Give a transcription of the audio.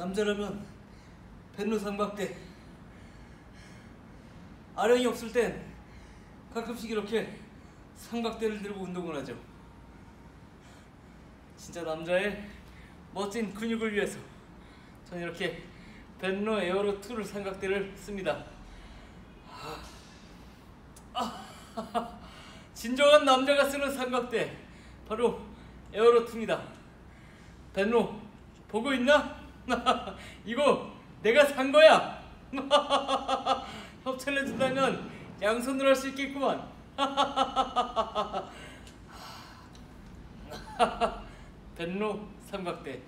남자라면 삼각대. 아령이 없을 땐 가끔씩 이렇게 삼각대를 들고 운동을 하죠. 진짜 남자의 멋진 근육을 위해서 저는 이렇게 벤로 에어로 2를 삼각대를 씁니다. 아, 아, 진정한 남자가 쓰는 삼각대 바로 에어로 2입니다. 벤로 보고 있나? 이거 내가 산 거야. 협찬을 준다면 양손으로 할 수 있겠구만. 벤로 삼각대.